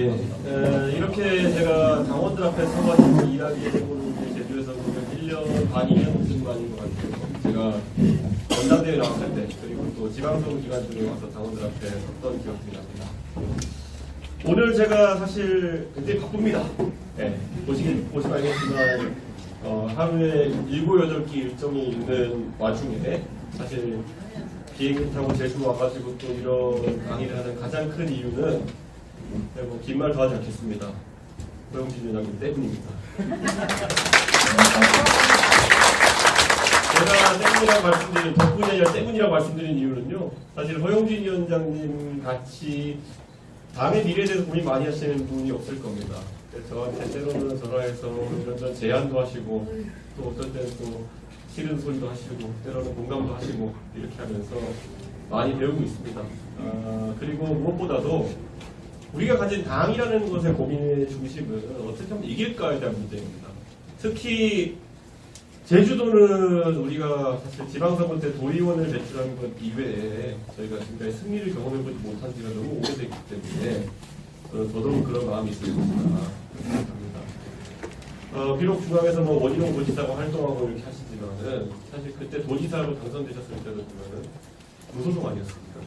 예, 에, 이렇게 제가 당원들 앞에 서가지고 일하게 해보는 게 제주에서 보면 1년 반, 2년 정도 아닌 것 같아요. 제가 전당대회 나왔을 때, 그리고 또 지방선거 기간들에 와서 당원들 앞에 섰던 기억들이 납니다. 오늘 제가 사실 굉장히 바쁩니다. 예, 보시긴, 보시면 알겠지만, 어, 하루에 7, 8기 일정이 있는 와중에 사실 비행기 타고 제주 와가지고 또 이런 강의를 하는 가장 큰 이유는 네, 뭐 긴 말 더 하지 않겠습니다. 허영진 위원장님 때문입니다. 제가 때문이라고 말씀드린 덕분이 아니라 때문이라고 말씀드린 이유는요. 사실 허영진 위원장님 같이 당의 미래에 대해서 고민 많이 하시는 분이 없을 겁니다. 저한테 때로는 전화해서 이런저런 제안도 하시고 또 어떨 때는 또 싫은 소리도 하시고 때로는 공감도 하시고 이렇게 하면서 많이 배우고 있습니다. 아, 그리고 무엇보다도 우리가 가진 당이라는 것의 고민의 중심은 어떻게 하면 이길까에 대한 문제입니다. 특히 제주도는 우리가 사실 지방선거 때 도의원을 배출한 것 이외에 저희가 지금까지 승리를 경험해보지 못한 지가 너무 오래됐기 때문에 저는 더더욱 그런 마음이 있을 것이다 생각합니다. 어, 비록 중앙에서 뭐 원희룡 도지사가 활동하고 이렇게 하시지만은 사실 그때 도지사로 당선되셨을 때도 보면은 무소속 아니었습니까?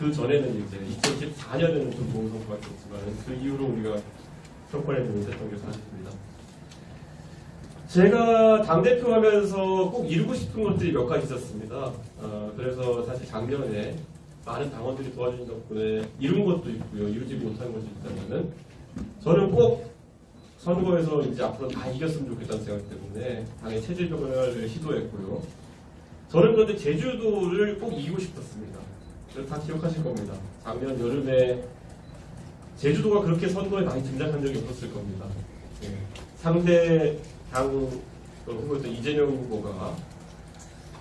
그 전에는 이제 2014년에는 좀 좋은 성과가 있었지만 그 이후로 우리가 성과를 못했던 게 사실입니다. 제가 당대표 하면서 꼭 이루고 싶은 것들이 몇 가지 있었습니다. 어, 그래서 사실 작년에 많은 당원들이 도와주신 덕분에 이룬 것도 있고요. 이루지 못한 것이 있다면은 저는 꼭 선거에서 이제 앞으로 다 이겼으면 좋겠다는 생각 때문에 당의 체질 변화를 시도했고요. 저는 그런데 제주도를 꼭 이기고 싶었습니다. 다 기억하실 겁니다. 작년 여름에 제주도가 그렇게 선거에 많이 등장한 적이 없었을 겁니다. 예. 상대 당 후보였던 이재명 후보가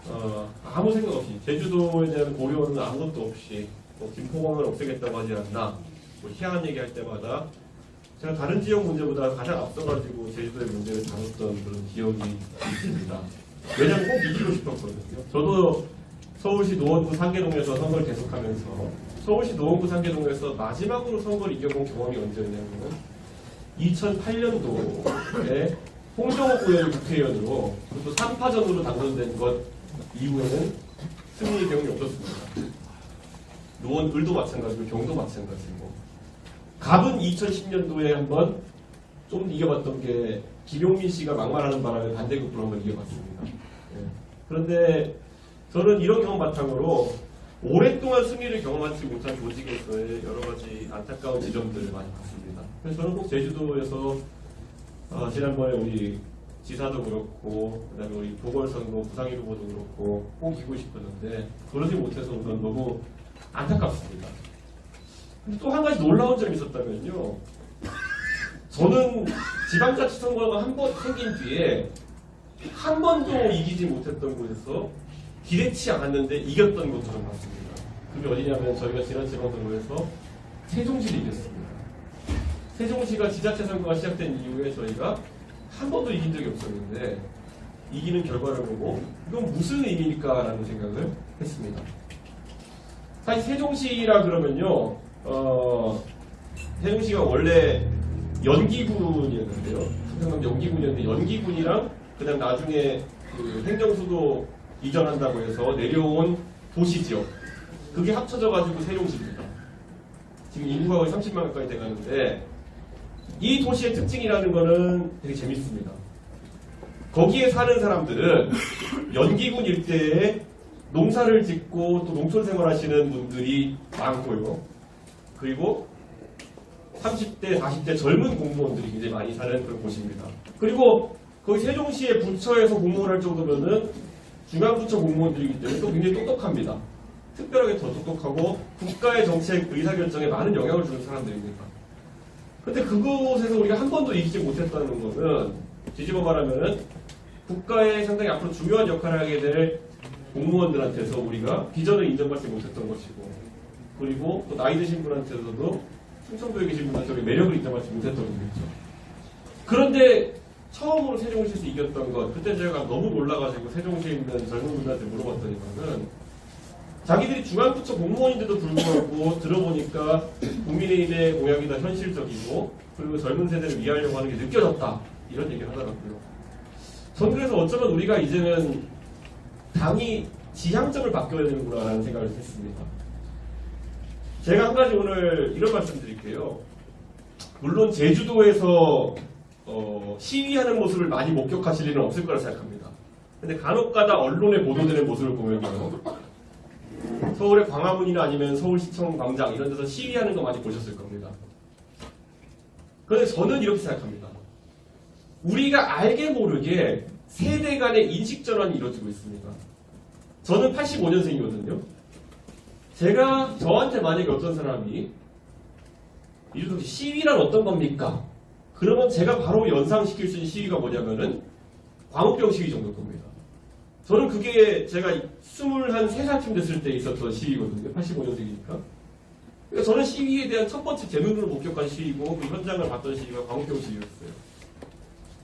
어, 아무 생각 없이 제주도에 대한 고려는 아무것도 없이 뭐 김포공항을 없애겠다고 하지 않나 뭐 희한한 얘기할 때마다 제가 다른 지역 문제보다 가장 앞서가지고 제주도의 문제를 다뤘던 그런 기억이 있습니다. 왜냐면 꼭 이기고 싶었거든요. 저도 서울시 노원구 상계동에서 선거를 계속하면서 서울시 노원구 상계동에서 마지막으로 선거를 이겨본 경험이 언제였냐면 2008년도에 홍정호 의원이 국회의원으로 그것도 3파전으로 당선된 것 이후에는 승리의 경험이 없었습니다. 노원 을도 마찬가지고 경도 마찬가지고 갑은 2010년도에 한번 좀 이겨봤던 게 김용민 씨가 막말하는 바람에 반대급부로 한번 이겨봤습니다. 예. 그런데 저는 이런 경험 바탕으로 오랫동안 승리를 경험하지 못한 조직에서의 여러 가지 안타까운 지점들을 많이 봤습니다. 그래서 저는 꼭 제주도에서 어, 지난번에 우리 지사도 그렇고 그다음에 우리 보궐선거 부상일 후보도 그렇고 꼭 이기고 싶었는데 그러지 못해서 우선 너무 안타깝습니다. 또한 가지 놀라운 점이 있었다면요. 저는 지방자치 선거가 한 번 생긴 뒤에 한 번도 이기지 못했던 곳에서 기대치 않았는데 이겼던 좀 봤습니다. 그게 어디냐면 저희가 지난 지방선거에서 세종시를 이겼습니다. 세종시가 지자체 선거가 시작된 이후에 저희가 한 번도 이긴 적이 없었는데 이기는 결과를 보고 이건 무슨 의미일까라는 생각을 했습니다. 사실 세종시라 그러면요, 어, 세종시가 원래 연기군이었는데요. 삼성남 연기군이었는데 연기군이랑 그다음 나중에 그 행정수도 이전한다고 해서 내려온 도시 지역 그게 합쳐져 가지고 세종시입니다. 지금 인구가 거의 30만 가까이 돼가는데 이 도시의 특징이라는 거는 되게 재밌습니다. 거기에 사는 사람들은 연기군 일대에 농사를 짓고 또 농촌 생활하시는 분들이 많고요. 그리고 30대, 40대 젊은 공무원들이 굉장히 많이 사는 그런 곳입니다. 그리고 거기 세종시의 부처에서 공무원을 할 정도면은 중앙부처 공무원들이기 때문에 또 굉장히 똑똑합니다. 특별하게 더 똑똑하고 국가의 정책 의사결정에 많은 영향을 주는 사람들입니다. 근데 그곳에서 우리가 한 번도 이기지 못했다는 것은 뒤집어 말하면은 국가의 상당히 앞으로 중요한 역할을 하게 될 공무원들한테서 우리가 비전을 인정받지 못했던 것이고 그리고 또 나이 드신 분한테서도 충청도에 계신 분한테 매력을 인정받지 못했던 거겠죠. 그런데 처음으로 세종시에서 이겼던 것 그때 제가 너무 놀라가지고 세종시에 있는 젊은 분들한테 물어봤더니만은 자기들이 중앙부처 공무원인데도 불구하고 들어보니까 국민의힘의 공약이 더 현실적이고 그리고 젊은 세대를 위하려고 하는 게 느껴졌다 이런 얘기를 하더라고요. 전 그래서 어쩌면 우리가 이제는 당이 지향점을 바뀌어야 되는구나라는 생각을 했습니다. 제가 한 가지 오늘 이런 말씀 드릴게요. 물론 제주도에서 어, 시위하는 모습을 많이 목격하실 일은 없을 거라 생각합니다. 근데 간혹가다 언론에 보도되는 모습을 보면요. 서울의 광화문이나 아니면 서울시청 광장 이런 데서 시위하는 거 많이 보셨을 겁니다. 그런데 저는 이렇게 생각합니다. 우리가 알게 모르게 세대 간의 인식 전환이 이루어지고 있습니다. 저는 85년생이거든요. 제가 저한테 만약에 어떤 사람이 이준석 씨 시위란 어떤 겁니까? 그러면 제가 바로 연상시킬 수 있는 시위가 뭐냐면은 광우병 시위 정도 겁니다. 저는 그게 제가 21살쯤 됐을 때 있었던 시위거든요. 85년생이니까. 그러니까 저는 시위에 대한 첫 번째 제 눈으로 목격한 시위고 그 현장을 봤던 시위가 광우병 시위였어요.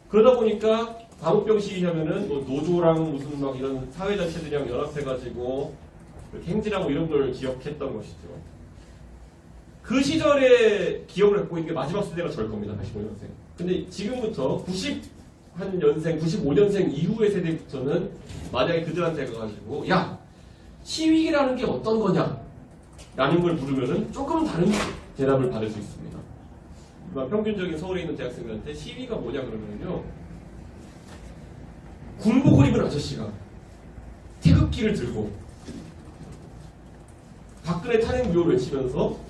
그러다 보니까 광우병 시위 하면은 뭐 노조랑 무슨 막 이런 사회단체들이랑 연합해가지고 행진하고 이런 걸 기억했던 것이죠. 그 시절에 기억을 갖고 있는 게 마지막 세대가 저일 겁니다. 85년생. 근데 지금부터 90한 년생, 95년생 이후의 세대부터는 만약에 그들한테 가가지고 야 시위라는 게 어떤 거냐? 라는 걸 물으면은 조금 다른 대답을 받을 수 있습니다. 일반 평균적인 서울에 있는 대학생들한테 시위가 뭐냐 그러면요. 군복을 입은 아저씨가 태극기를 들고 박근혜 탄핵 무효를 외치면서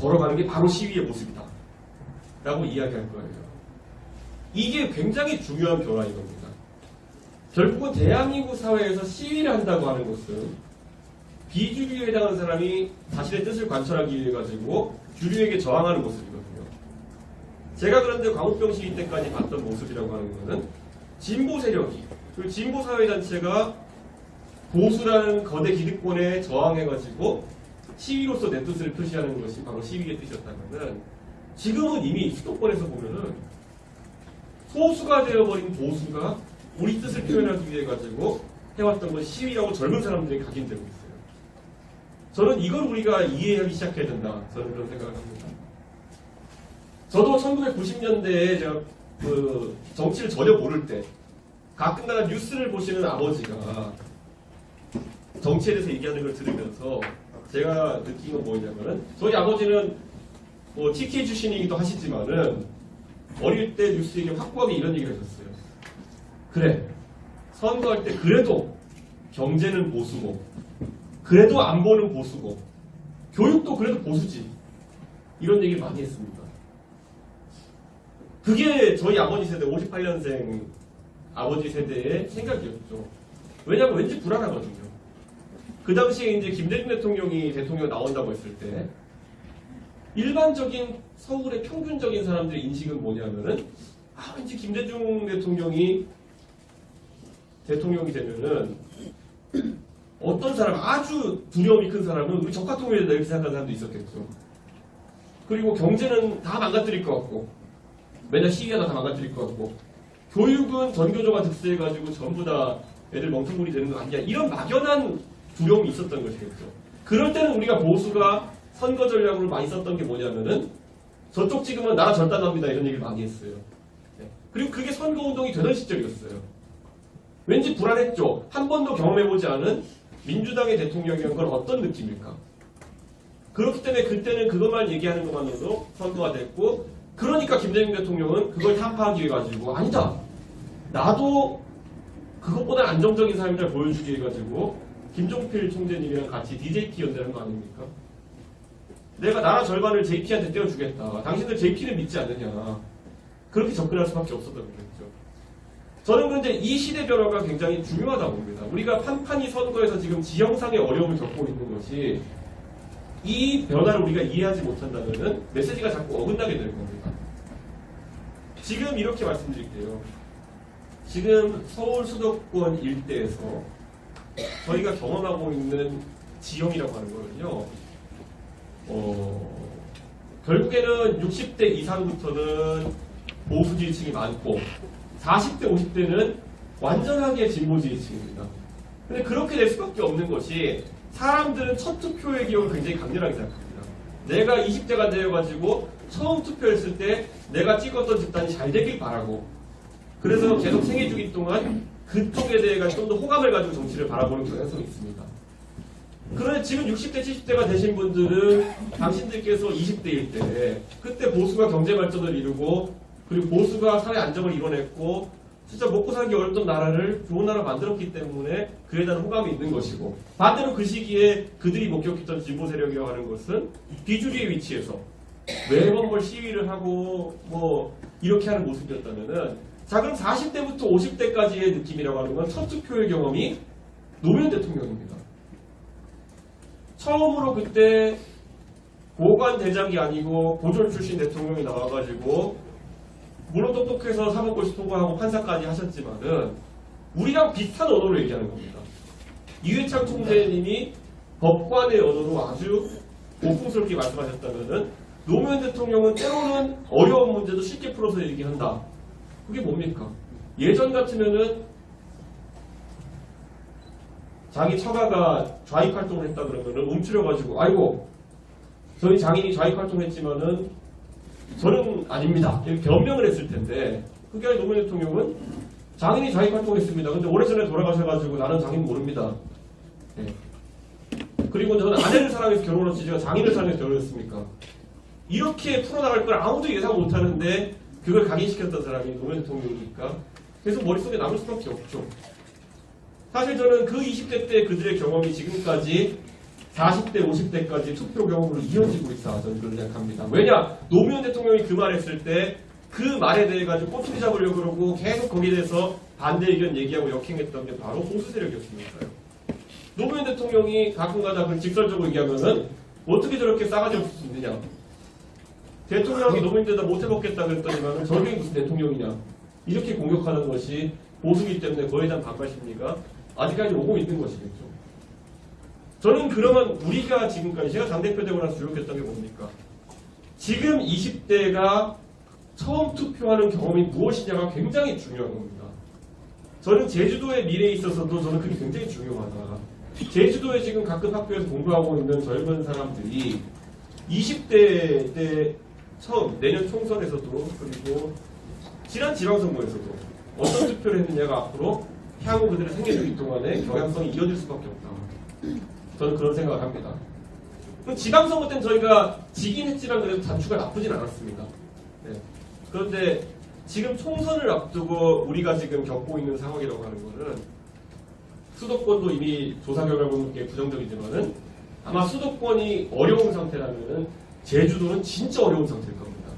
걸어가는 게 바로 시위의 모습이다. 라고 이야기할 거예요. 이게 굉장히 중요한 변화인 겁니다. 결국은 대한민국 사회에서 시위를 한다고 하는 것은 비주류에 해당하는 사람이 자신의 뜻을 관철하기 위해 가지고 주류에게 저항하는 모습이거든요. 제가 그런데 광우병 시위 때까지 봤던 모습이라고 하는 것은 진보 세력이 그 진보 사회 단체가 보수라는 거대 기득권에 저항해가지고 시위로서 내 뜻을 표시하는 것이 바로 시위의 뜻이었다면은 지금은 이미 수도권에서 보면은 소수가 되어버린 보수가 우리 뜻을 표현하기 위해 가지고 해왔던 건 시위라고 젊은 사람들이 각인되고 있어요. 저는 이걸 우리가 이해하기 시작해야 된다. 저는 그런 생각을 합니다. 저도 1990년대에 제가 그 정치를 전혀 모를 때 가끔가다 뉴스를 보시는 아버지가 정치에 대해서 얘기하는 걸 들으면서 제가 느낀 건 뭐냐면은 저희 아버지는 뭐 TK 출신이기도 하시지만은 어릴 때 뉴스 얘기 확고하게 이런 얘기를 하셨어요. 그래 선거할 때 그래도 경제는 보수고 그래도 안보는 보수고 교육도 그래도 보수지 이런 얘기를 많이 했습니다. 그게 저희 아버지 세대 58년생 아버지 세대의 생각이었죠. 왜냐하면 왠지 불안하거든요. 그 당시에 이제 김대중 대통령이 대통령 나온다고 했을 때 일반적인 서울의 평균적인 사람들의 인식은 뭐냐면은 아 왠지 김대중 대통령이 대통령이 되면은 어떤 사람 아주 두려움이 큰 사람은 우리 적화통일이 된다 이렇게 생각하는 사람도 있었겠죠. 그리고 경제는 다 망가뜨릴 것 같고 맨날 시위하다 다 망가뜨릴 것 같고 교육은 전교조가 득세해가지고 전부 다 애들 멍텅구리 되는 거 아니냐 이런 막연한 두려움이 있었던 것이겠죠. 그럴 때는 우리가 보수가 선거 전략으로 많이 썼던 게 뭐냐면은 저쪽 찍으면 나라 절단합니다 이런 얘기를 많이 했어요. 네. 그리고 그게 선거운동이 되던 시절이었어요. 왠지 불안했죠. 한 번도 경험해보지 않은 민주당의 대통령이란 건 어떤 느낌일까? 그렇기 때문에 그때는 그것만 얘기하는 것만으로도 선거가 됐고 그러니까 김대중 대통령은 그걸 타파하기 위해 가지고 아니다. 나도 그것보다 안정적인 삶을 보여주기 위해 가지고 김종필 총재님이랑 같이 DJP 연대한 거 아닙니까? 내가 나라 절반을 JP한테 떼어주겠다. 당신들 JP는 믿지 않느냐. 그렇게 접근할 수밖에 없었던 거겠죠. 저는 그런데 이 시대 변화가 굉장히 중요하다고 봅니다. 우리가 판판이 선거에서 지금 지형상의 어려움을 겪고 있는 것이 이 변화를 우리가 이해하지 못한다면 메시지가 자꾸 어긋나게 될 겁니다. 지금 이렇게 말씀드릴게요. 지금 서울 수도권 일대에서 저희가 경험하고 있는 지형이라고 하는 거는요. 어, 결국에는 60대 이상부터는 보수 지지층이 많고 40대, 50대는 완전하게 진보 지지층입니다. 근데 그렇게 될 수밖에 없는 것이 사람들은 첫 투표의 기억을 굉장히 강렬하게 생각합니다. 내가 20대가 되어가지고 처음 투표했을 때 내가 찍었던 집단이 잘 되길 바라고 그래서 계속 생애 주기 동안 그쪽에 대해 좀 더 호감을 가지고 정치를 바라보는 경향성이 있습니다. 그런데 지금 60대, 70대가 되신 분들은 당신들께서 20대일 때 그때 보수가 경제 발전을 이루고 그리고 보수가 사회 안정을 이뤄냈고 진짜 먹고 살기 어렵던 나라를 좋은 나라 만들었기 때문에 그에 대한 호감이 있는 것이고 반대로 그 시기에 그들이 목격했던 진보 세력이라고 하는 것은 비주류의 위치에서 매번 뭘 시위를 하고 뭐 이렇게 하는 모습이었다면은 자 그럼 40대부터 50대까지의 느낌이라고 하는 건 첫 투표의 경험이 노무현 대통령입니다. 처음으로 그때 보관 대장이 아니고 보존 출신 대통령이 나와가지고 물론 똑똑해서 사법고시 통과하고 판사까지 하셨지만은 우리랑 비슷한 언어로 얘기하는 겁니다. 이회창 총재님이 법관의 언어로 아주 고풍스럽게 말씀하셨다면은 노무현 대통령은 때로는 어려운 문제도 쉽게 풀어서 얘기한다. 그게 뭡니까? 예전 같으면은 자기 처가가 좌익 활동을 했다 그러면은 움츠려가지고 아이고 저희 장인이 좌익 활동했지만은 저는 아닙니다. 이렇게 변명을 했을 텐데 그게 노무현 대통령은 장인이 좌익 활동했습니다. 근데 오래전에 돌아가셔가지고 나는 장인 모릅니다. 예. 그리고 저는 아내를 사랑해서 결혼했지 제가 장인을 사랑해서 결혼했습니까? 이렇게 풀어나갈 걸 아무도 예상 못하는데 그걸 각인시켰던 사람이 노무현 대통령이니까 계속 머릿속에 남을 수밖에 없죠. 사실 저는 그 20대 때 그들의 경험이 지금까지 40대, 50대까지 투표 경험으로 이어지고 있어 저는 그렇게 생각합니다. 왜냐? 노무현 대통령이 그 말했을 때 그 말에 대해 가지고 꼬투리 잡으려고 그러고 계속 거기에 대해서 반대 의견 얘기하고 역행했던 게 바로 보수 세력이었으니까요. 노무현 대통령이 가끔가다 그 직설적으로 얘기하면은 어떻게 저렇게 싸가지 없을 수 있느냐? 대통령이 노무현 때다 못 해먹겠다 그랬더니만은 저게 무슨 대통령이냐? 이렇게 공격하는 것이 보수기 때문에 거에 대한 반발 심리가 아직까지 오고 있는 것이겠죠. 저는 그러면 우리가 지금까지 제가 당대표 되고 나서 주력했던 게 뭡니까? 지금 20대가 처음 투표하는 경험이 무엇이냐가 굉장히 중요한 겁니다. 저는 제주도의 미래에 있어서도 저는 그게 굉장히 중요하다. 제주도에 지금 가끔 학교에서 공부하고 있는 젊은 사람들이 20대 때 처음 내년 총선에서도 그리고 지난 지방선거에서도 어떤 투표를 했느냐가 앞으로 향후 그들의 생애주기 동안에 경향성이 이어질 수밖에 없다. 저는 그런 생각을 합니다. 그럼 지방선거 때는 저희가 지긴 했지만 그래도 단추가 나쁘진 않았습니다. 네. 그런데 지금 총선을 앞두고 우리가 지금 겪고 있는 상황이라고 하는 거는 수도권도 이미 조사 결과 보면 꽤 부정적이지만은 아마 수도권이 어려운 상태라면은 제주도는 진짜 어려운 상태일 겁니다.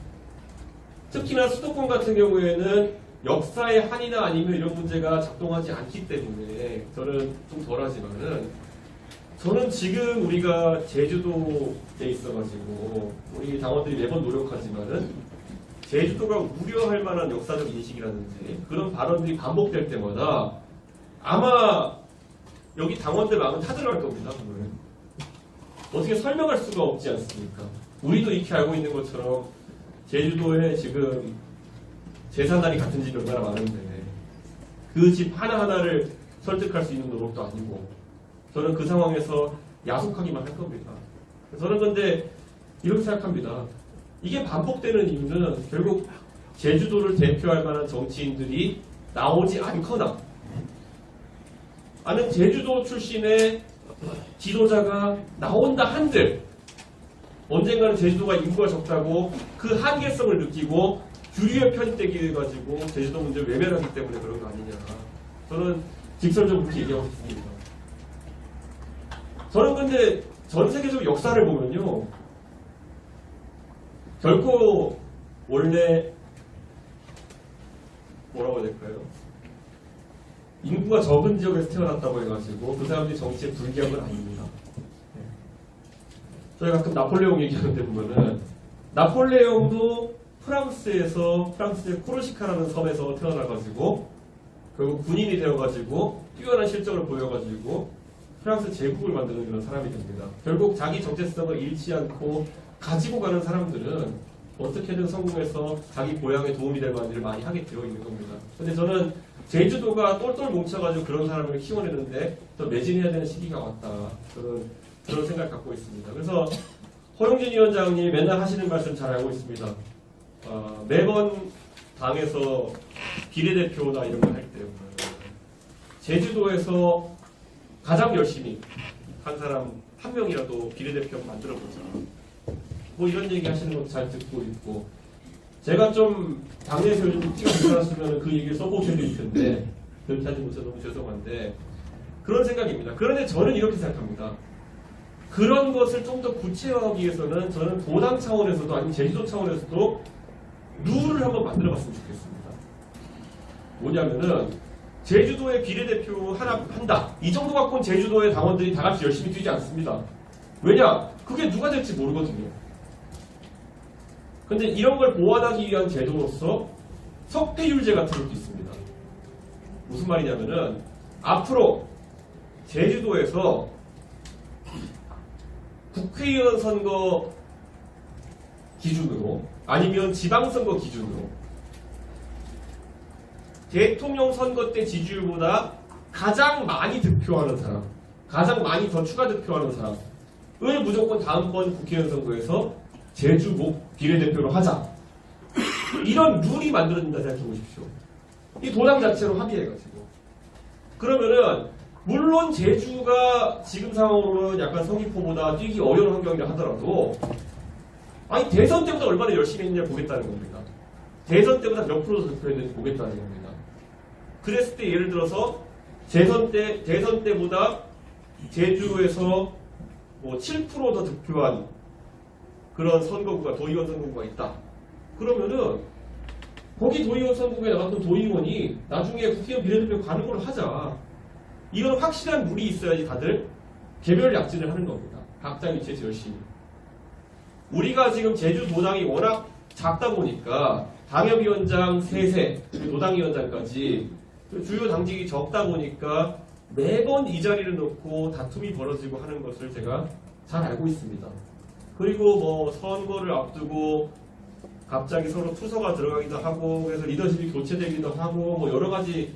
특히나 수도권 같은 경우에는 역사의 한이나 아니면 이런 문제가 작동하지 않기 때문에 저는 좀 덜하지만은 저는 지금 우리가 제주도에 있어가지고 우리 당원들이 매번 노력하지만은 제주도가 우려할 만한 역사적 인식이라든지 그런 발언들이 반복될 때마다 아마 여기 당원들 마음은 타들어갈 겁니다. 그거는. 어떻게 설명할 수가 없지 않습니까? 우리도 익히 알고 있는 것처럼 제주도에 지금 재산단이 같은 집이 얼마나 많은데 그 집 하나하나를 설득할 수 있는 노력도 아니고 저는 그 상황에서 야속하기만 할 겁니다. 저는 근데 이렇게 생각합니다. 이게 반복되는 이유는 결국 제주도를 대표할 만한 정치인들이 나오지 않거나 아니면 제주도 출신의 지도자가 나온다 한들 언젠가는 제주도가 인구가 적다고 그 한계성을 느끼고 주류에 편입되게 해가지고 제주도 문제를 외면하기 때문에 그런 거 아니냐. 저는 직설적으로 그렇게 얘기하고 싶습니다. 저는 근데 전 세계적 역사를 보면요. 결코 원래 뭐라고 해야 될까요? 인구가 적은 지역에서 태어났다고 해가지고 그 사람들이 정치에 불기한 건 아닙니다. 네. 저희 가끔 나폴레옹 얘기하는데 보면은 나폴레옹도 프랑스에서 프랑스의 코르시카라는 섬에서 태어나가지고 결국 군인이 되어가지고 뛰어난 실적을 보여가지고 프랑스 제국을 만드는 그런 사람이 됩니다. 결국 자기 정체성을 잃지 않고 가지고 가는 사람들은 어떻게든 성공해서 자기 고향에 도움이 될 만한 일을 많이 하게 되어 있는 겁니다. 근데 저는 제주도가 똘똘 뭉쳐가지고 그런 사람을 키워내는데 또 매진해야 되는 시기가 왔다. 저는 그런 생각을 갖고 있습니다. 그래서 허용진 위원장님이 맨날 하시는 말씀 잘 알고 있습니다. 아, 매번 당에서 비례대표나 이런 걸 할 때 제주도에서 가장 열심히 한 사람 한 명이라도 비례대표 만들어보자. 뭐 이런 얘기 하시는 것도 잘 듣고 있고 제가 좀 당내에서 요즘 찍어 들어왔으면 그 얘기를 써보셔도 텐데 그렇게 하지 못해서 너무 죄송한데 그런 생각입니다. 그런데 저는 이렇게 생각합니다. 그런 것을 좀 더 구체화하기 위해서는 저는 도당 차원에서도 아니면 제주도 차원에서도 룰을 한번 만들어 봤으면 좋겠습니다. 뭐냐면은 제주도의 비례대표 하나 한다. 이 정도 갖고는 제주도의 당원들이 다 같이 열심히 뛰지 않습니다. 왜냐? 그게 누가 될지 모르거든요. 근데 이런 걸 보완하기 위한 제도로서 석대율제 같은 것도 있습니다. 무슨 말이냐면은 앞으로 제주도에서 국회의원 선거 기준으로 아니면 지방선거 기준으로 대통령 선거 때 지지율보다 가장 많이 득표하는 사람, 가장 많이 더 추가 득표하는 사람을 무조건 다음번 국회의원 선거에서 제주목 비례대표로 하자. 이런 룰이 만들어진다 생각해 보십시오. 이 도당 자체로 합의해가지고. 그러면은 물론 제주가 지금 상황으로는 약간 서귀포보다 뛰기 어려운 환경이라 하더라도 아니 대선 때보다 얼마나 열심히 했냐 보겠다는 겁니다. 대선 때보다 몇 프로 더 득표했는지 보겠다는 겁니다. 그랬을 때 예를 들어서 대선 때 대선 때보다 제주에서 뭐 7%더 득표한 그런 선거구가 도의원 선거구가 있다. 그러면은 거기 도의원 선거구에 나갔던 도의원이 나중에 국회의원 비례대표 가는 걸로 하자. 이건 확실한 룰이 있어야지 다들 개별 약진을 하는 겁니다. 각자 위치에서 열심히. 우리가 지금 제주 도당이 워낙 작다 보니까 당협위원장 3세, 그리고 도당위원장까지 그 주요 당직이 적다 보니까 매번 이 자리를 놓고 다툼이 벌어지고 하는 것을 제가 잘 알고 있습니다. 그리고 뭐 선거를 앞두고 갑자기 서로 투서가 들어가기도 하고 그래서 리더십이 교체되기도 하고 뭐 여러 가지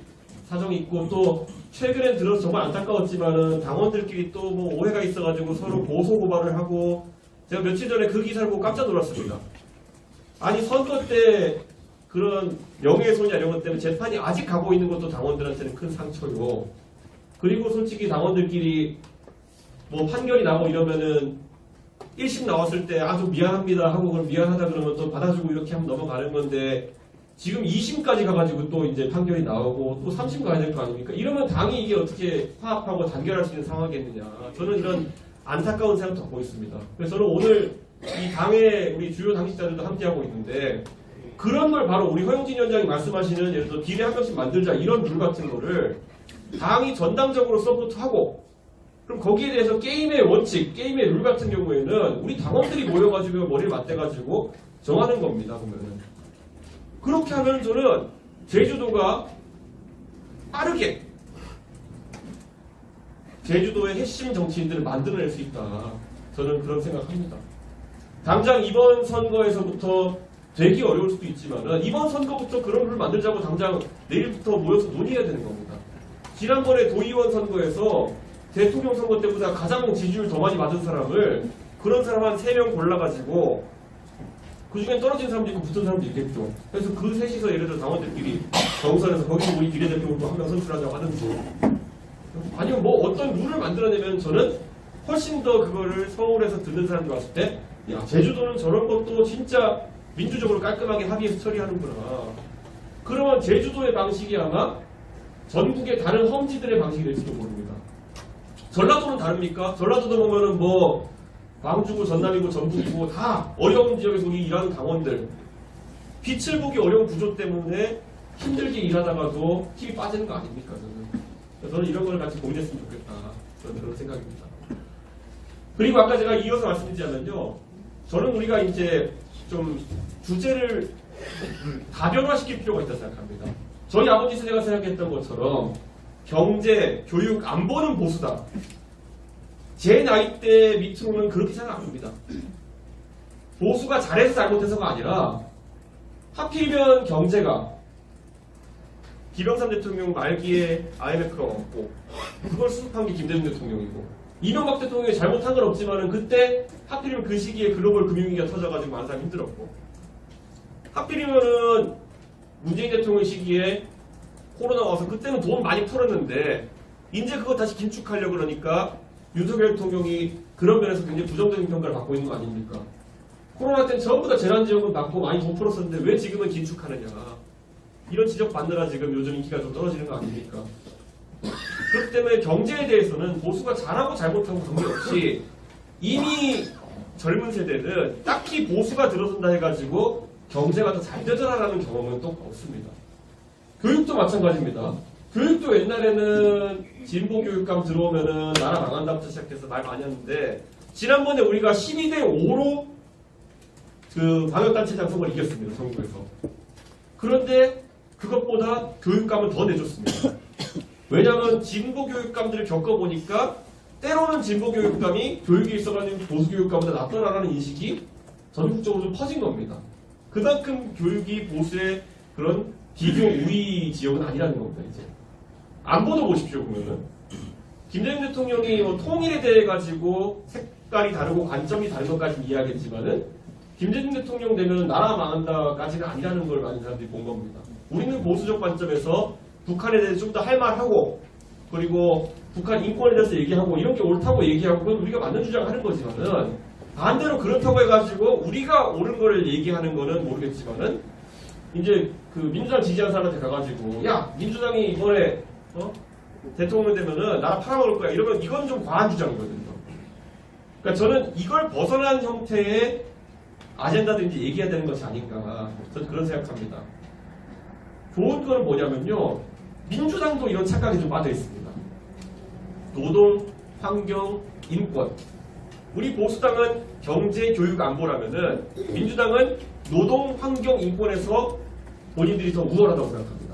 사정이 있고 또 최근에 들어서 정말 안타까웠지만은 당원들끼리 또 뭐 오해가 있어가지고 서로 고소 고발을 하고 제가 며칠 전에 그 기사를 보고 깜짝 놀랐습니다. 아니 선거 때 그런 명예훼손이나 이런 것 때문에 재판이 아직 가고 있는 것도 당원들한테는 큰 상처요. 그리고 솔직히 당원들끼리 뭐 판결이 나고 이러면은 1심 나왔을 때 아주 미안합니다 하고 그럼 미안하다 그러면 또 받아주고 이렇게 하면 넘어가는 건데 지금 2심까지 가가지고 또 이제 판결이 나오고 또 3심 가야 될 거 아닙니까? 이러면 당이 이게 어떻게 화합하고 단결할 수 있는 상황이겠느냐. 저는 이런 안타까운 생각도 갖고 있습니다. 그래서 저는 오늘 이 당의 우리 주요 당직자들도 함께하고 있는데 그런 걸 바로 우리 허영진 위원장이 말씀하시는 예를 들어 비례 한 명씩 만들자 이런 룰 같은 거를 당이 전당적으로 서포트하고 그럼 거기에 대해서 게임의 원칙, 게임의 룰 같은 경우에는 우리 당원들이 모여가지고 머리를 맞대가지고 정하는 겁니다, 보면은. 그렇게 하면 저는 제주도가 빠르게 제주도의 핵심 정치인들을 만들어낼 수 있다. 저는 그런 생각합니다. 당장 이번 선거에서부터 되기 어려울 수도 있지만 이번 선거부터 그런 룰을 만들자고 당장 내일부터 모여서 논의해야 되는 겁니다. 지난번에 도의원 선거에서 대통령 선거 때보다 가장 지지율 더 많이 받은 사람을 그런 사람 한 3명 골라가지고 그 중에 떨어진 사람도 있고 붙은 사람도 있겠죠. 그래서 그 셋이서 예를 들어 당원들끼리 경선에서 거기서 우리 비례대표도 한 명 선출하자고 하든지 아니면 뭐 어떤 룰을 만들어내면 저는 훨씬 더 그거를 서울에서 듣는 사람들 왔을 때 야, 제주도는 저런 것도 진짜 민주적으로 깔끔하게 합의해서 처리하는구나. 그러면 제주도의 방식이 아마 전국의 다른 험지들의 방식이 될지도 모릅니다. 전라도는 다릅니까? 전라도도 보면은 뭐 광주고 전남이고 전북이고 다 어려운 지역에서 우리 일하는 당원들 빛을 보기 어려운 구조 때문에 힘들게 일하다가도 힘이 빠지는 거 아닙니까? 저는. 저는 이런 걸 같이 고민했으면 좋겠다. 저는 그런 생각입니다. 그리고 아까 제가 이어서 말씀드리자면요. 저는 우리가 이제 좀 주제를 다변화시킬 필요가 있다고 생각합니다. 저희 아버지 세대가 생각했던 것처럼 경제, 교육, 안보는 보수다. 제 나이 때 밑으로는 그렇게 생각 안 합니다. 보수가 잘해서 잘못해서가 아니라 하필이면 경제가 김영삼 대통령 말기에 IMF가 왔고 그걸 수습한 게 김대중 대통령이고 이명박 대통령이 잘못한 건 없지만은 그때 하필이면 그 시기에 글로벌 금융위기가 터져가지고 많은 사람이 힘들었고 하필이면은 문재인 대통령 시기에 코로나 와서 그때는 돈 많이 풀었는데 이제 그거 다시 긴축하려고 그러니까 윤석열 대통령이 그런 면에서 굉장히 부정적인 평가를 받고 있는 거 아닙니까? 코로나 때는 전부 다 재난지원금 받고 많이 돈 풀었었는데 왜 지금은 긴축하느냐 이런 지적 받느라 지금 요즘 인기가 좀 떨어지는 거 아닙니까? 그렇기 때문에 경제에 대해서는 보수가 잘하고 잘못하고 관계없이 이미 젊은 세대는 딱히 보수가 들어선다 해가지고 경제가 더 잘 되더라라는 경험은 또 없습니다. 교육도 마찬가지입니다. 교육도 옛날에는 진보 교육감 들어오면은 나라 망한다부터 시작해서 말 많이 했는데 지난번에 우리가 12대 5로 그 방역단체 장성을 이겼습니다. 전국에서. 그런데 그것보다 교육감은 더 내줬습니다. 왜냐하면 진보 교육감들을 겪어보니까 때로는 진보 교육감이 교육에 있어가지고 보수 교육감보다 낫더라라는 인식이 전국적으로 좀 퍼진 겁니다. 그만큼 교육이 보수의 그런 비교 우위 지역은 아니라는 겁니다. 이제 안보도 보십시오 보면은 김대중 대통령이 뭐 통일에 대해 가지고 색깔이 다르고 관점이 다른 것까지 이야기했지만은 김대중 대통령 되면 나라 망한다까지는 아니라는 걸 많은 사람들이 본 겁니다. 우리는 보수적 관점에서 북한에 대해서 좀 더 할 말하고 그리고 북한 인권에 대해서 얘기하고 이런 게 옳다고 얘기하고 그건 우리가 맞는 주장을 하는 거지만은 반대로 그렇다고 해가지고 우리가 옳은 거를 얘기하는 거는 모르겠지만은 이제 그 민주당 지지한 사람한테 가가지고 야 민주당이 이번에 어? 대통령 되면은 나라 팔아먹을 거야 이러면 이건 좀 과한 주장이거든요. 그러니까 저는 이걸 벗어난 형태의 아젠다든지 얘기해야 되는 것이 아닌가 저는 그런 생각합니다. 좋은 거는 뭐냐면요 민주당도 이런 착각에 좀 빠져 있습니다. 노동, 환경, 인권. 우리 보수당은 경제, 교육, 안보라면은 민주당은 노동, 환경, 인권에서 본인들이 더 우월하다고 생각합니다.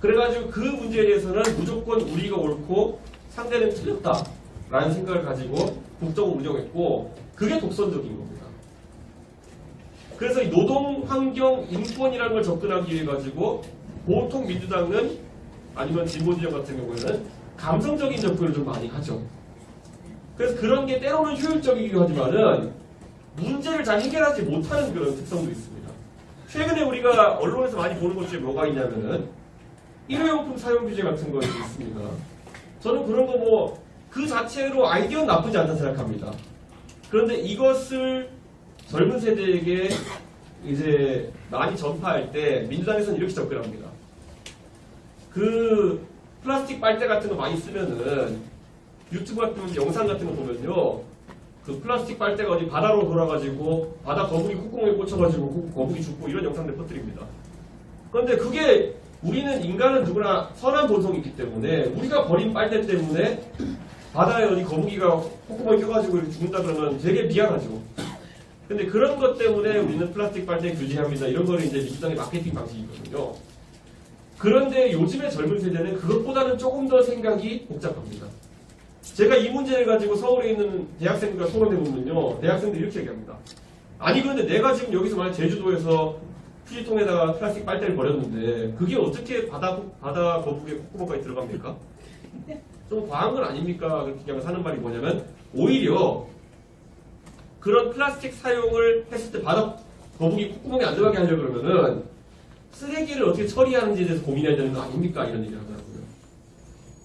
그래가지고 그 문제에 대해서는 무조건 우리가 옳고 상대는 틀렸다 라는 생각을 가지고 국정을 운영했고 그게 독선적인 겁니다. 그래서 이 노동, 환경, 인권이라는 걸 접근하기 위해 가지고 보통 민주당은 아니면 진보진영 같은 경우에는 감성적인 접근을 좀 많이 하죠. 그래서 그런 게 때로는 효율적이기도 하지만은 문제를 잘 해결하지 못하는 그런 특성도 있습니다. 최근에 우리가 언론에서 많이 보는 것 중에 뭐가 있냐면은 일회용품 사용 규제 같은 거 있습니다. 저는 그런 거 뭐 그 자체로 아이디어는 나쁘지 않다 생각합니다. 그런데 이것을 젊은 세대에게 이제 많이 전파할 때 민주당에서는 이렇게 접근합니다. 그 플라스틱 빨대 같은 거 많이 쓰면은 유튜브 같은 영상 같은 거 보면요. 그 플라스틱 빨대가 어디 바다로 돌아가지고 바다 거북이 콧구멍에 꽂혀가지고 거- 거북이 죽고 이런 영상들 퍼뜨립니다. 그런데 그게 우리는 인간은 누구나 선한 본성이 있기 때문에 우리가 버린 빨대 때문에 바다에 어디 거북이가 콧구멍에 껴가지고 죽는다 그러면 되게 미안하죠. 근데 그런 것 때문에 우리는 플라스틱 빨대 규제합니다. 이런 거는 이제 민주당의 마케팅 방식이거든요. 그런데 요즘의 젊은 세대는 그것보다는 조금 더 생각이 복잡합니다. 제가 이 문제를 가지고 서울에 있는 대학생들과 토론해보면요. 대학생들이 이렇게 얘기합니다. 아니, 그런데 내가 지금 여기서 만약 제주도에서 휴지통에다가 플라스틱 빨대를 버렸는데 그게 어떻게 바다, 바다 거북의 콧구멍까지 들어갑니까? 좀 과한 건 아닙니까? 그렇게 얘기하면 하는 말이 뭐냐면 오히려 그런 플라스틱 사용을 했을 때 바다 거북이 콧구멍에 안 들어가게 하려고 그러면은 쓰레기를 어떻게 처리하는지에 대해서 고민해야 되는 거 아닙니까? 이런 얘기를 하더라고요.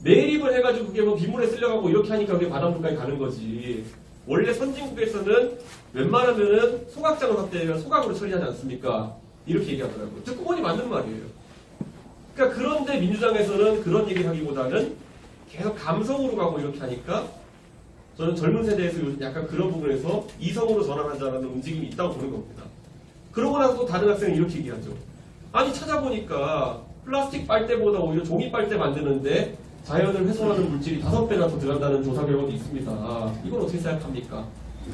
매립을 해가지고 그게 뭐 빗물에 쓸려가고 이렇게 하니까 그게 바닷물까지 가는 거지. 원래 선진국에서는 웬만하면은 소각장을 확대하면 소각으로 처리하지 않습니까? 이렇게 얘기하더라고요. 듣고 보니 맞는 말이에요. 그러니까 그런데 민주당에서는 그런 얘기를 하기보다는 계속 감성으로 가고 이렇게 하니까 저는 젊은 세대에서 약간 그런 부분에서 이성으로 전환하자는 움직임이 있다고 보는 겁니다. 그러고 나서 또 다른 학생은 이렇게 얘기하죠. 아니 찾아보니까 플라스틱 빨대보다 오히려 종이 빨대 만드는데 자연을 훼손하는 물질이 다섯 배나 더 들어간다는 조사 결과도 있습니다. 이건 어떻게 생각합니까?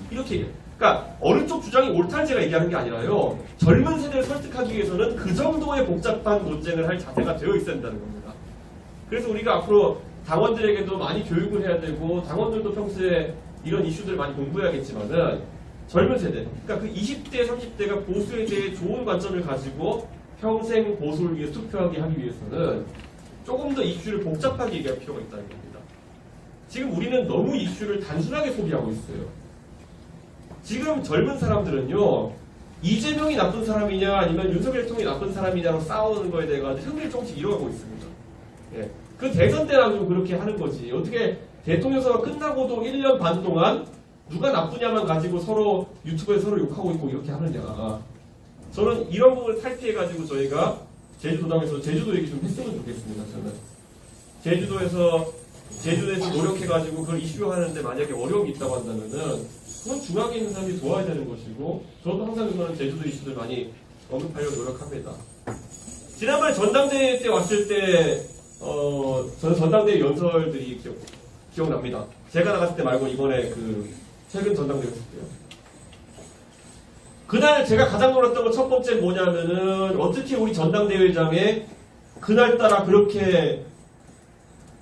이렇게 얘기해요. 그러니까 어느 쪽 주장이 옳다는 제가 얘기하는 게 아니라요. 젊은 세대를 설득하기 위해서는 그 정도의 복잡한 논쟁을 할 자세가 되어 있어야 된다는 겁니다. 그래서 우리가 앞으로 당원들에게도 많이 교육을 해야 되고 당원들도 평소에 이런 이슈들을 많이 공부해야겠지만은 젊은 세대, 그러니까 그 20대, 30대가 보수에 대해 좋은 관점을 가지고 평생 보수를 위해 투표하게 하기 위해서는 조금 더 이슈를 복잡하게 얘기할 필요가 있다는 겁니다. 지금 우리는 너무 이슈를 단순하게 소비하고 있어요. 지금 젊은 사람들은요, 이재명이 나쁜 사람이냐 아니면 윤석열 대통령이 나쁜 사람이냐로 싸우는 거에 대해 가지고 흥미를 조금씩 잃어가고 있습니다. 예. 그 대선 좀 그렇게 하는 거지. 어떻게 대통령 선거 끝나고도 1년 반 동안 누가 나쁘냐만 가지고 서로 유튜브에 서로 욕하고 있고 이렇게 하느냐. 저는 이런 부분을 탈피해가지고 저희가 제주도당에서 제주도 얘기 좀 했으면 좋겠습니다. 저는 제주도에서 제주도에서 노력해가지고 그걸 이슈화하는데 만약에 어려움이 있다고 한다면은 그건 중앙에 있는 사람이 도와야 되는 것이고 저도 항상 그런 제주도 이슈들 많이 언급하려고 노력합니다. 지난번에 전당대회 때 왔을 때 어, 저는 전당대회 연설들이 기억, 기억납니다. 제가 나갔을 때 말고 이번에 그 최근 전당대회 했을 때요. 그날 제가 가장 놀랐던 건 첫 번째 뭐냐면은 어떻게 우리 전당대회장에 그날따라 그렇게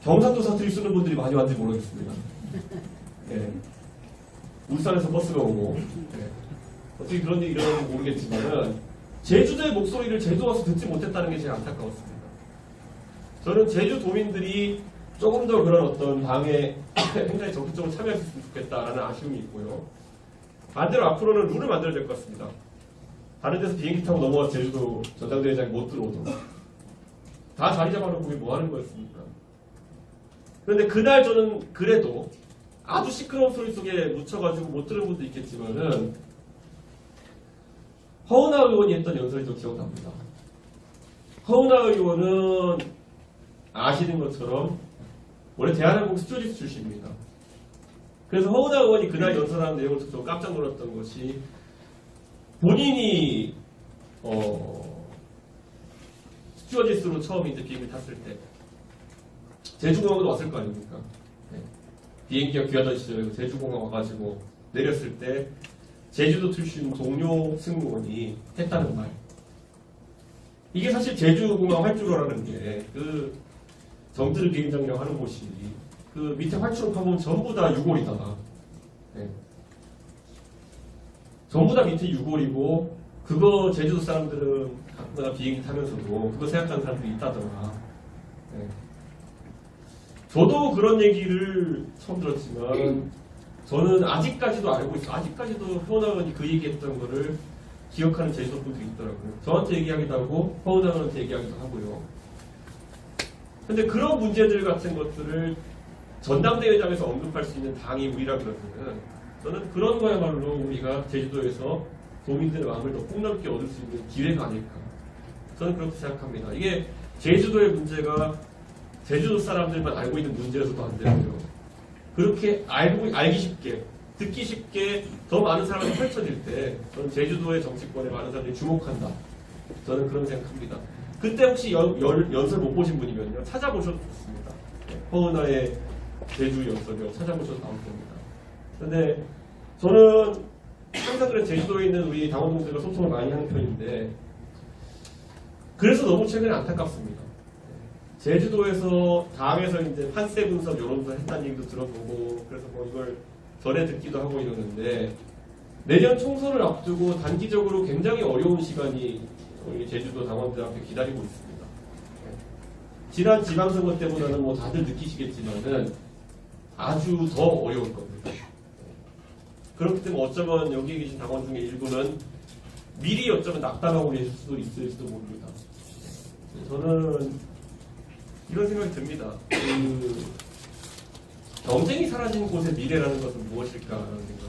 경상도 사투리 쓰는 분들이 많이 왔는지 모르겠습니다. 예. 울산에서 버스가 오고 예. 어떻게 그런 일이 일어나는지 모르겠지만은 제주도의 목소리를 제주 와서 듣지 못했다는 게 제일 안타까웠습니다. 저는 제주도민들이 조금 더 그런 어떤 당에 굉장히 적극적으로 참여했으면 좋겠다라는 아쉬움이 있고요. 반대로 앞으로는 룰을 만들어야 될 것 같습니다. 다른 데서 비행기 타고 넘어와서 제주도 전당대회장에 못 들어오도 다 자리 잡아놓고 뭐 하는 거였습니까? 그런데 그날 저는 그래도 아주 시끄러운 소리 속에 묻혀가지고 못 들은 분도 있겠지만은 허은하 의원이 했던 연설이 좀 기억납니다. 허은하 의원은 아시는 것처럼 원래 대한항공 스튜어디스 출신입니다. 그래서 허은하 의원이 그날 연설하는 내용을 듣고 깜짝 놀랐던 것이 본인이 어, 스튜어디스로 처음 이제 비행기 탔을 때 제주공항도 왔을 거 아닙니까? 네. 비행기가 귀하던 시절에 제주공항 와가지고 내렸을 때 제주도 출신 동료 승무원이 했다는 말. 이게 사실 제주공항 활주로라는 게 그 정뜨르 비행장이라고 하는 곳이 그 밑에 활주로 파보면 전부 다 유골이다. 네. 전부 다 밑에 유골이고 그거 제주도 사람들은 가끔가다 비행기 타면서도 그거 생각하는 사람들이 있다더라. 네. 저도 그런 얘기를 처음 들었지만 저는 아직까지도 알고 있어. 아직까지도 의원이 그 얘기했던 거를 기억하는 제주도 분들이 있더라고요. 저한테 얘기하기도 하고 의원한테 얘기하기도 하고요. 근데 그런 문제들 같은 것들을 전당대회장에서 언급할 수 있는 당이 우리라 그러면은 저는 그런 거야말로 우리가 제주도에서 도민들의 마음을 더 폭넓게 얻을 수 있는 기회가 아닐까. 저는 그렇게 생각합니다. 이게 제주도의 문제가 제주도 사람들만 알고 있는 문제여서도 안 되고요. 그렇게 알고 알기 쉽게 듣기 쉽게 더 많은 사람이 펼쳐질 때 저는 제주도의 정치권에 많은 사람들이 주목한다. 저는 그런 생각합니다. 그때 혹시 연, 연, 연설 못 보신 분이면요 찾아보셔도 좋습니다. 네, 허은하의 제주 연설이요 찾아보셔도 나올 겁니다. 근데 저는 항상 그런 제주도에 있는 우리 당원동들과 소통을 많이 하는 편인데 그래서 너무 최근에 안타깝습니다. 제주도에서 당에서 이제 판세 분석 여론조사 했다는 얘기도 들어보고 그래서 뭐 이걸 전해 듣기도 하고 이러는데 내년 총선을 앞두고 단기적으로 굉장히 어려운 시간이 우리 제주도 당원들 앞에 기다리고 있습니다. 지난 지방선거 때보다는 뭐 다들 느끼시겠지만은 아주 더 어려울 겁니다. 그렇기 때문에 어쩌면 여기 계신 당원 중에 일부는 미리 어쩌면 낙담하고 계실 수도 있을지도 모릅니다. 저는 이런 생각이 듭니다. 그 경쟁이 사라진 곳의 미래라는 것은 무엇일까라는 합니다.